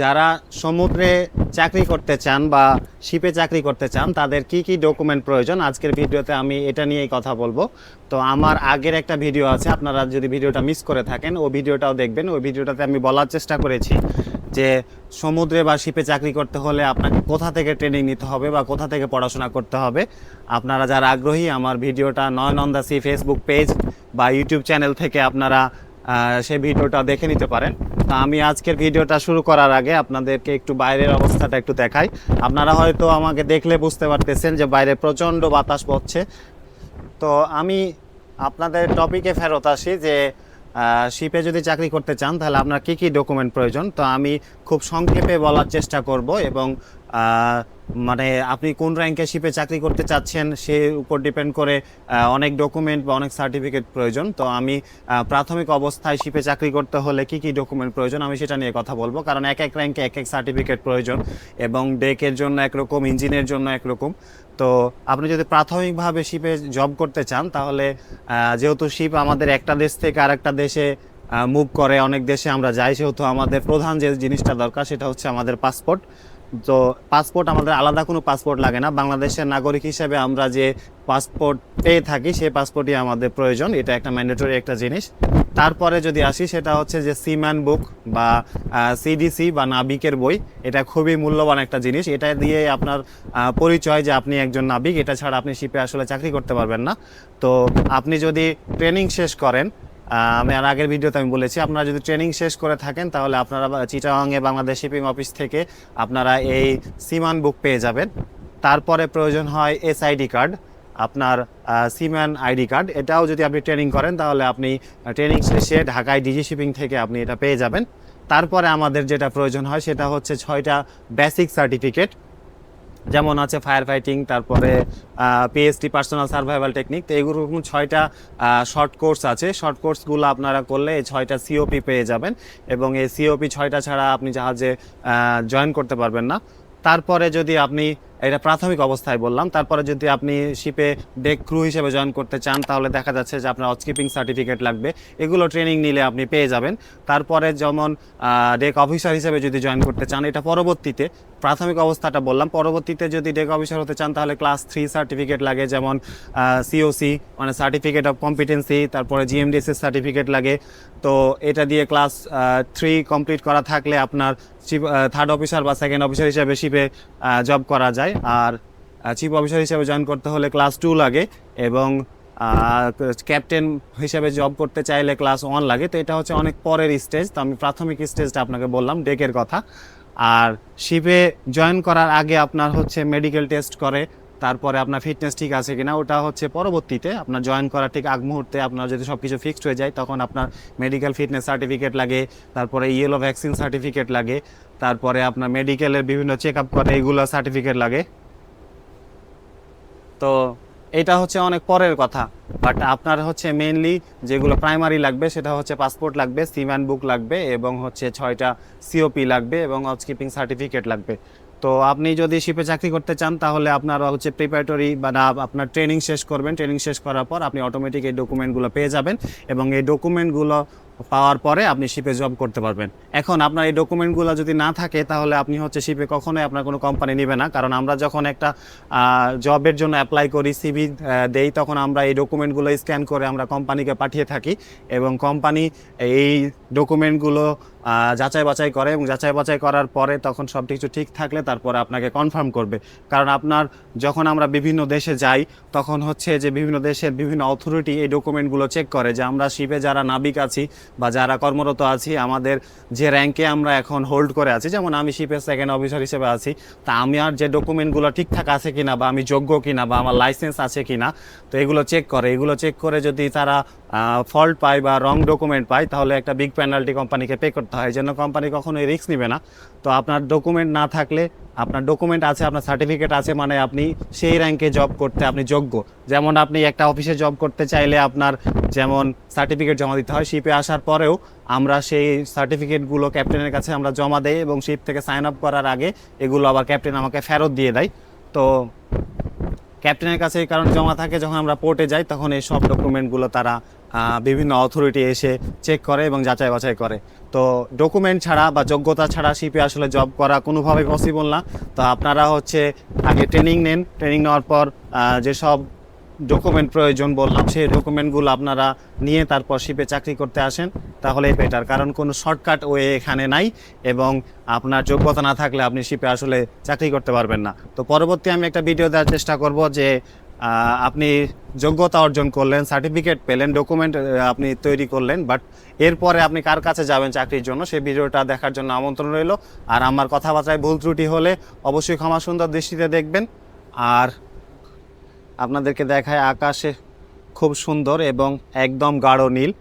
যারা সমুদ্রে চাকরি করতে চান বা শিপে চাকরি করতে চান, তাদের কি কি ডকুমেন্ট প্রয়োজন? আজকের ভিডিওতে আমি এটা নিয়েই কথা বলব। তো আমার আগের একটা ভিডিও আছে, আপনারা যদি ভিডিওটা মিস করে থাকেন, ওই ভিডিওটাও দেখবেন। ওই ভিডিওটাতে আমি বলার চেষ্টা করেছি যে সমুদ্রে বা শিপে চাকরি করতে হলে আপনাকে কোথা থেকে ট্রেনিং নিতে হবে বা কোথা থেকে পড়াশোনা করতে হবে? আপনারা যারা আগ্রহী, আমার ভিডিওটা নয় নন্দা সি ফেসবুক পেজ বা ইউটিউব চ্যানেল থেকে আপনারা সেই ভিডিওটা দেখে নিতে পারেন। তা আমি আজকের ভিডিওটা শুরু করার আগে আপনাদেরকে একটু বাইরের অবস্থাটা একটু দেখাই। আপনারা হয়তো আমাকে দেখলে বুঝতে পারতেছেন যে বাইরে প্রচণ্ড বাতাস পড়ছে তো আমি আপনাদের টপিকে ফেরত আসি যে শিপে যদি চাকরি করতে চান, তাহলে আপনার কী কী ডকুমেন্ট প্রয়োজন? তো আমি খুব সংক্ষেপে বলার চেষ্টা করব এবং মানে আপনি কোন র্যাঙ্কে শিপে চাকরি করতে চাচ্ছেন সে উপর ডিপেন্ড করে অনেক ডকুমেন্ট বা অনেক সার্টিফিকেট প্রয়োজন। তো আমি প্রাথমিক অবস্থায় শিপে চাকরি করতে হলে কি কি ডকুমেন্ট প্রয়োজন আমি সেটা নিয়ে কথা বলব। কারণ এক এক র্যাঙ্কে এক এক সার্টিফিকেট প্রয়োজন এবং ডেকের জন্য একরকম ইঞ্জিনের জন্য একরকম। তো আপনি যদি প্রাথমিকভাবে শিপে জব করতে চান, তাহলে যেহেতু শিপ আমাদের একটা দেশ থেকে আরেকটা দেশে মুভ করে, অনেক দেশে আমরা যাই, সেহেতু আমাদের প্রধান যে জিনিসটা দরকার, সেটা হচ্ছে আমাদের পাসপোর্ট তো পাসপোর্ট আমাদের আলাদা কোনো পাসপোর্ট লাগে না। বাংলাদেশের নাগরিক হিসেবে আমরা যে পাসপোর্ট পেয়ে থাকি, সেই পাসপোর্টই আমাদের প্রয়োজন। এটা একটা ম্যান্ডেটরি একটা জিনিস। তারপরে যদি আসি, সেটা হচ্ছে যে সিম্যান বুক বা সিডিসি বা নাবিকের বই। এটা খুবই মূল্যবান একটা জিনিস। এটা দিয়ে আপনার পরিচয় যে আপনি একজন নাবিক, এটা ছাড়া আপনি শিপে আসলে চাকরি করতে পারবেন না। তো আপনি যদি ট্রেনিং শেষ করেন আমি আর আগের ভিডিওতে আমি বলেছি, আপনারা যদি ট্রেনিং শেষ করে থাকেন, তাহলে আপনারা চিটাগাংয়ে বাংলাদেশ শিপিং অফিস থেকে আপনারা এই সিমান বুক পেয়ে যাবেন। তারপরে প্রয়োজন হয় এস এসআইডি কার্ড আপনার সিম্যান আইডি কার্ড এটাও যদি আপনি ট্রেনিং করেন, তাহলে আপনি ট্রেনিং শেষে ঢাকায় ডিজি শিপিং থেকে আপনি এটা পেয়ে যাবেন। তারপরে আমাদের যেটা প্রয়োজন হয়, সেটা হচ্ছে ছয়টা বেসিক সার্টিফিকেট যেমন আছে ফায়ার ফাইটিং তারপরে পিএসটি পার্সোনাল সার্ভাইভাল টেকনিক তো এরকম ছয়টা শর্ট কোর্স আছে। শর্ট কোর্সগুলো আপনারা করলে এই ছয়টা সিওপি পেয়ে যাবেন এবং এই সিওপি ছয়টা ছাড়া আপনি জাহাজে জয়েন করতে পারবেন না। তারপরে যদি আপনি এটা প্রাথমিক অবস্থায় বললাম। তারপরে যদি আপনি শিপে ডেক ক্রু হিসেবে জয়েন করতে চান, তাহলে দেখা যাচ্ছে যে আপনার অচকিপিং সার্টিফিকেট লাগবে। এগুলো ট্রেনিং নিলে আপনি পেয়ে যাবেন। তারপরে যেমন ডেক অফিসার হিসেবে যদি জয়েন করতে চান, এটা পরবর্তীতে প্রাথমিক অবস্থাটা বললাম। পরবর্তীতে যদি ডেক অফিসার হতে চান, তাহলে ক্লাস থ্রি সার্টিফিকেট লাগে, যেমন সিওসি মানে সার্টিফিকেট অফ কম্পিটেন্সি তারপরে জিএমডিএসএস সার্টিফিকেট লাগে। তো এটা দিয়ে ক্লাস থ্রি কমপ্লিট করা থাকলে আপনার থার্ড অফিসার বা সেকেন্ড অফিসার হিসেবে শিপে জব করা যায়। আর চিফ অফিসার হিসেবে জয়েন করতে হলে ক্লাস টু লাগে এবং ক্যাপ্টেন হিসেবে জব করতে চাইলে ক্লাস ওয়ান লাগে। তো এটা হচ্ছে অনেক পরের স্টেজ তো আমি প্রাথমিক স্টেজটা আপনাকে বললাম ডেকের কথা। আর শিপে জয়েন করার আগে আপনার হচ্ছে মেডিকেল টেস্ট করে তারপরে আপনার ফিটনেস ঠিক আছে কিনা, ওটা হচ্ছে পরবর্তীতে আপনার জয়েন করার ঠিক আগ মুহূর্তে আপনার যদি সব কিছু ফিক্সড হয়ে যায়, তখন আপনার মেডিকেল ফিটনেস সার্টিফিকেট লাগে, তারপরে ইয়েলো ভ্যাকসিন সার্টিফিকেট লাগে, তারপরে আপনার মেডিকেলের বিভিন্ন চেক আপ করে এইগুলো সার্টিফিকেট লাগে। তো এটা হচ্ছে অনেক পরের কথা বাট আপনার হচ্ছে মেইনলি যেগুলো প্রাইমারি লাগবে, সেটা হচ্ছে পাসপোর্ট লাগবে সিম্যান বুক লাগবে, এবং হচ্ছে ছয়টা সিওপি লাগবে, এবং হাউসকিপিং সার্টিফিকেট লাগবে। তো আপনি যদি শিপে চাকরি করতে চান, তাহলে আপনার হচ্ছে প্রিপারেটরি বা না, আপনার ট্রেনিং শেষ করবেন। ট্রেনিং শেষ করার পর আপনি অটোমেটিক এই ডকুমেন্টগুলো পেয়ে যাবেন এবং এই ডকুমেন্টগুলো পাওয়ার পরে আপনি শিপে জব করতে পারবেন। এখন আপনার এই ডকুমেন্টগুলো যদি না থাকে, তাহলে আপনি হচ্ছে শিপে কখনোই আপনার কোনো কোম্পানি নেবে না। কারণ আমরা যখন একটা জবের জন্য অ্যাপ্লাই করি সিভি দেই, তখন আমরা এই ডকুমেন্টগুলো স্ক্যান করে আমরা কোম্পানিকে পাঠিয়ে থাকি এবং কোম্পানি এই ডকুমেন্টগুলো যাচাই বাছাই করে এবং যাচাই বাছাই করার পরে তখন সব কিছু ঠিক থাকলে তারপরে আপনাকে কনফার্ম করবে। কারণ আপনার যখন আমরা বিভিন্ন দেশে যাই, তখন হচ্ছে যে বিভিন্ন দেশের বিভিন্ন অথরিটি এই ডকুমেন্টগুলো চেক করে যে আমরা শিপে যারা নাবিক আছি বা যারা কর্মরত আছি, আমাদের যে র্যাঙ্কে আমরা এখন হোল্ড করে আছি, যেমন আমি শিপের সেকেন্ড অফিসার হিসেবে আছি, তা আমি আর যে ডকুমেন্টগুলো ঠিকঠাক আছে কিনা বা আমি যোগ্য কিনা বা আমার লাইসেন্স আছে কিনা, তো এগুলো চেক করে। এগুলো চেক করে যদি তারা ফল্ট পায় বা রং ডকুমেন্ট পায়, তাহলে একটা বিগ পেনাল্টি কোম্পানিকে পে করতে হয়। এই জন্য কোম্পানি কখনোই রিস্ক নেবে না। তো আপনার ডকুমেন্ট না থাকলে আপনার ডকুমেন্ট আছে, আপনার সার্টিফিকেট আছে মানে আপনি সেই র্যাঙ্কে জব করতে আপনি যোগ্য। যেমন আপনি একটা অফিসে জব করতে চাইলে আপনার যেমন সার্টিফিকেট জমা দিতে হয় শিপে আসার পরেও আমরা সেই সার্টিফিকেটগুলো ক্যাপ্টেনের কাছে আমরা জমা দেই এবং শিপ থেকে সাইন আপ করার আগে এগুলো আবার ক্যাপ্টেন আমাকে ফেরত দিয়ে দেয়। তো ক্যাপ্টেনের কাছে এই কারণ জমা থাকে, যখন আমরা পোর্টে যাই, তখন এই সব ডকুমেন্টগুলো তারা বিভিন্ন অথরিটি এসে চেক করে এবং যাচাই বাছাই করে। তো ডকুমেন্ট ছাড়া বা যোগ্যতা ছাড়া শিপে আসলে জব করা কোনোভাবে পসিবল না। তো আপনারা হচ্ছে আগে ট্রেনিং নেন। ট্রেনিং নেওয়ার পর যেসব ডকুমেন্ট প্রয়োজন বললাম, সেই ডকুমেন্টগুলো আপনারা নিয়ে তারপর শিপে চাকরি করতে আসেন, তাহলে বেটার কারণ কোনো শর্টকাট ওয়ে এখানে নাই এবং আপনার যোগ্যতা না থাকলে আপনি শিপে আসলে চাকরি করতে পারবেন না। তো পরবর্তী আমি একটা ভিডিও দেওয়ার চেষ্টা করব যে আপনি যোগ্যতা অর্জন করলেন সার্টিফিকেট পেলেন ডকুমেন্ট আপনি তৈরি করলেন বাট এরপরে আপনি কার কাছে যাবেন চাকরির জন্য, সেই ভিডিওটা দেখার জন্য আমন্ত্রণ রইল। আর আমার কথাবার্তায় ভুল ত্রুটি হলে অবশ্যই ক্ষমা সুন্দর দৃষ্টিতে দেখবেন। আর আপনাদেরকে দেখায় আকাশে খুব সুন্দর এবং একদম গাঢ় নীল।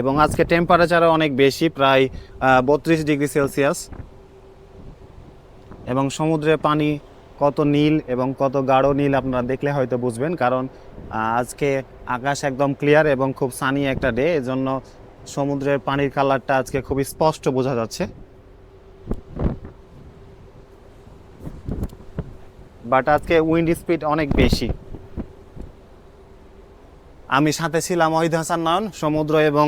এবং আজকে টেম্পারেচারও অনেক বেশি, প্রায় বত্রিশ ডিগ্রি সেলসিয়াস। এবং সমুদ্রের পানি কত নীল এবং কত গাঢ় নীল আপনারা দেখলে হয়তো বুঝবেন, কারণ আজকে আকাশ একদম ক্লিয়ার এবং খুব সানি একটা ডে এজন্য সমুদ্রের পানির কালারটা আজকে খুবই স্পষ্ট বোঝা যাচ্ছে। বাট আজকে উইন্ড স্পিড অনেক বেশি। আমি সাথে ছিলাম অহিদ হাসান নয়ন, সমুদ্র এবং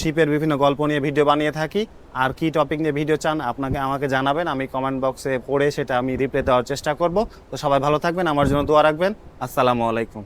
শিপের বিভিন্ন গল্প নিয়ে ভিডিও বানিয়ে থাকি। আর কি টপিক নিয়ে ভিডিও চান, আপনাকে আমাকে জানাবেন। আমি কমেন্ট বক্সে পড়ে সেটা আমি রিপ্লাই দেওয়ার চেষ্টা করব। তো সবাই ভালো থাকবেন, আমার জন্য দোয়া রাখবেন। আসসালামু আলাইকুম।